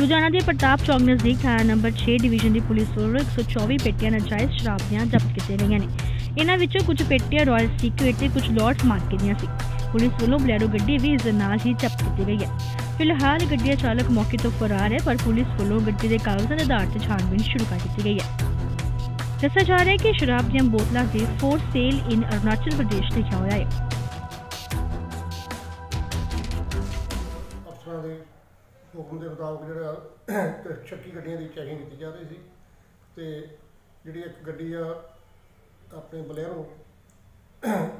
ਲੁਧਿਆਣਾ ਦੇ ਪ੍ਰਤਾਪ ਚੌਕ ਨਜ਼ਦੀਕ ਥਾਣਾ ਨੰਬਰ 6 ਡਿਵੀਜ਼ਨ ਦੀ ਪੁਲਿਸ ਵੱਲੋਂ 124 ਪੇਟੀਆਂ ਨਾਜਾਇਜ਼ ਸ਼ਰਾਬ ਦੀਆਂ ਜ਼ਬਤ ਕੀਤੀਆਂ ਗਈਆਂ ਨੇ। ਇਹਨਾਂ ਵਿੱਚੋਂ ਕੁਝ ਪੇਟੀਆਂ ਰਾਇਲ ਸੀਕ੍ਰੇਟ ਤੇ ਕੁਝ ਲਾਟ ਮਾਰਕੇ ਦੀਆਂ ਸੀ। ਪੁਲਿਸ ਵੱਲੋਂ ਬਲੈਰੋ ਗੱਡੀ ਵੀ ਇਸ ਨਾਲ ਹੀ ਜ਼ਬਤ ਕੀਤੀ ਗਈ ਹੈ। ਫਿਲਹਾਲ ਗੱਡੀ ਦਾ ਚਾਲਕ ਮੌਕੇ ਤੋਂ ਫਰਾਰ ਹੈ, ਪਰ ਪੁਲਿਸ ਵੱਲੋਂ ਗੱਡੀ ਦੇ ਕਾਗਜ਼ਾਂ ਦੇ ਆਧਾਰ ਤੇ ਛਾਣਬੀਣ ਸ਼ੁਰੂ ਕਰ ਦਿੱਤੀ ਗਈ ਹੈ। ਦੱਸਿਆ ਜਾ ਰਿਹਾ ਹੈ ਕਿ ਸ਼ਰਾਬ ਦੀਆਂ ਬੋਤਲਾਂ ਤੇ for sale in Arunachal Pradesh ਲਿਖਿਆ ਹੋਇਆ ਹੈ। ਅਫਸਰਾਂ ਦੇ ਹੁਕਮ ਦੇ ਮੁਤਾਬਕ ਜਿਹੜਾ ਤੇ ਸ਼ੱਕੀ ਗੱਡੀਆਂ ਦੀ ਚੈਕਿੰਗ ਕੀਤੀ ਜਾ ਰਹੀ ਸੀ। ਤੇ ਜਿਹੜੀ ਇੱਕ ਗੱਡੀ ਆ, ਆਪਣੇ ਬਲੇਰੋ,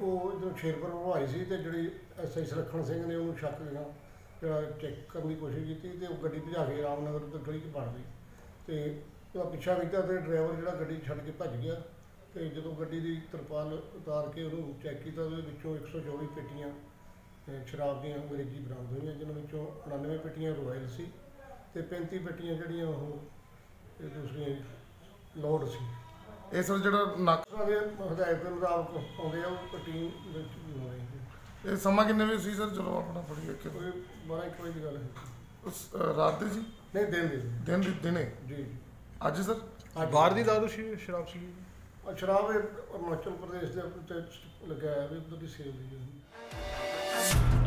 ਉਹ ਜਦੋਂ ਸ਼ੇਰਪੁਰ ਨੂੰ ਆਈ ਸੀ ਤੇ ਜਿਹੜੀ ਐਸਆਈ ਸੁਲੱਖਣ ਸਿੰਘ ਨੇ ਉਹਨੂੰ ਸ਼ੱਕ ਨਾਲ ਜਿਹੜਾ ਚੈੱਕ ਕਰਨ ਦੀ ਕੋਸ਼ਿਸ਼ ਕੀਤੀ ਤੇ ਉਹ ਗੱਡੀ ਭਜਾ ਕੇ ਰਾਮਨਗਰ ਤੋਂ ਗਲੀ 'ਚ ਵੜ ਗਈ। ਤੇ ਉਹਦਾ ਪਿੱਛਾ ਕੀਤਾ ਤੇ ਡਰਾਈਵਰ ਜਿਹੜਾ ਗੱਡੀ ਛੱਡ ਕੇ ਭੱਜ ਗਿਆ ਤੇ ਜਦੋਂ ਗੱਡੀ ਦੀ ਤਰਪਾਲ ਉਤਾਰ ਕੇ ਉਹਨੂੰ ਚੈੱਕ ਕੀਤਾ ਉਹਦੇ ਵਿੱਚੋਂ 124 ਪੇਟੀਆਂ ਸ਼ਰਾਬ ਦੀਆਂ ਅੰਗਰੇਜ਼ੀ ਬਰਾਮਦ ਹੋਈਆਂ ਜਿਨ੍ਹਾਂ ਵਿੱਚੋਂ 99 ਪੇਟੀਆਂ ਰੋਇਲ ਸੀ ਤੇ 35 ਪੇਟੀਆਂ ਜਿਹੜੀਆਂ ਉਹ ਇਹ ਦੂਸਰੀਆਂ ਲੋਡ ਸੀ। ਇਹ ਸਰ ਜਿਹੜਾ ਨੱਕ ਉਹਨਾਂ ਦੇ ਹਦਾਇਤ ਦੇ ਮੁਤਾਬਕ ਆਉਂਦੇ ਆ ਉਹ ਟੀਮ ਵਿੱਚ ਲਾਉਂਦੇ ਇਹ ਸਮਾਂ ਕਿੰਨੇ ਵਜੇ ਸੀ ਸਰ? ਚਲੋ ਆਪਣਾ ਫੜੀ ਵੇਖੇ ਕੋਈ 12 ਇੱਕ ਵਜੇ ਦੀ ਗੱਲ ਹੈ। ਉਸ ਰਾਤ ਦੇ ਸੀ? ਨਹੀਂ ਦਿਨ ਦੇ। ਦਿਨ ਦੀ ਦਿਨੇ? ਜੀ। ਜੀ ਅੱਜ ਸਰ? ਬਾਹਰ ਦੀ ਦਾਰੂ ਸੀ ਸ਼ਰਾਬ ਸੀ? ਸ਼ਰਾਬ ਇਹ ਅਰੁਣਾਚਲ ਪ੍ਰਦੇਸ਼ ਦੇ ਉੱਤੇ ਲੱਗਿਆ ਹੈ ਵੀ ਉਧਰ ਦੀ ਸੇਲ ਦੀ ਹੈ।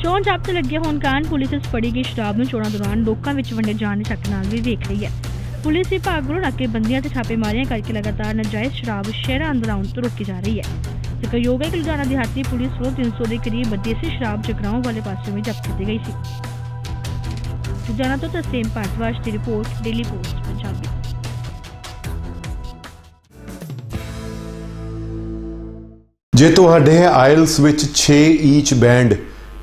ਚੋਣ ਜ਼ਾਬਤੇ ਲੱਗੇ ਹੋਣ ਕਾਰਨ ਪੁਲਿਸ ਇਸ ਫੜੀ ਗਈ ਸ਼ਰਾਬ ਨੂੰ ਚੋਣਾਂ ਦੌਰਾਨ ਲੋਕਾਂ ਵਿੱਚ ਵੰਡੇ ਜਾਣ ਦੇ ਸ਼ੱਕ ਨਾਲ ਵੀ ਵੇਖ ਰਹੀ ਹੈ। ਪੁਲਿਸ ਵਿਭਾਗ ਵੱਲੋਂ ਨਾਕੇਬੰਦੀਆਂ ਤੇ ਛਾਪੇਮਾਰੀਆਂ ਕਰਕੇ ਲਗਾਤਾਰ ਨਾਜਾਇਜ਼ ਸ਼ਰਾਬ ਸ਼ਹਿਰਾਂ ਅੰਦਰ ਆਉਣ ਤੋਂ ਰੋਕੀ ਜਾ ਰਹੀ ਹੈ। ਜ਼ਿਕਰਯੋਗ ਹੈ ਕਿ ਲੁਧਿਆਣਾ ਦਿਹਾਤੀ ਪੁਲਿਸ ਵੱਲੋਂ 300 ਦੇ ਕਰੀਬ ਦੇਸੀ ਸ਼ਰਾਬ ਜਗਰਾਉਂ ਵਾਲੇ ਪਾਸੇ ਵਿੱਚ ਜ਼ਬਤ ਕੀਤੀ ਗਈ ਸੀ। ਲੁਧਿਆਣਾ ਤੋਂ ਤਸਲੀਮ ਭਾਰਤਵਾਜ ਦੀ ਰਿਪੋਰਟ, ਡੇਲੀ ਪੋਸਟ, ਪੰਜਾਬੀ। ਜੇ ਤੁਹਾਡੇ ਹੈ ਆਇਲਸ ਵਿੱਚ 6 ਈਚ ਬੈਂਡ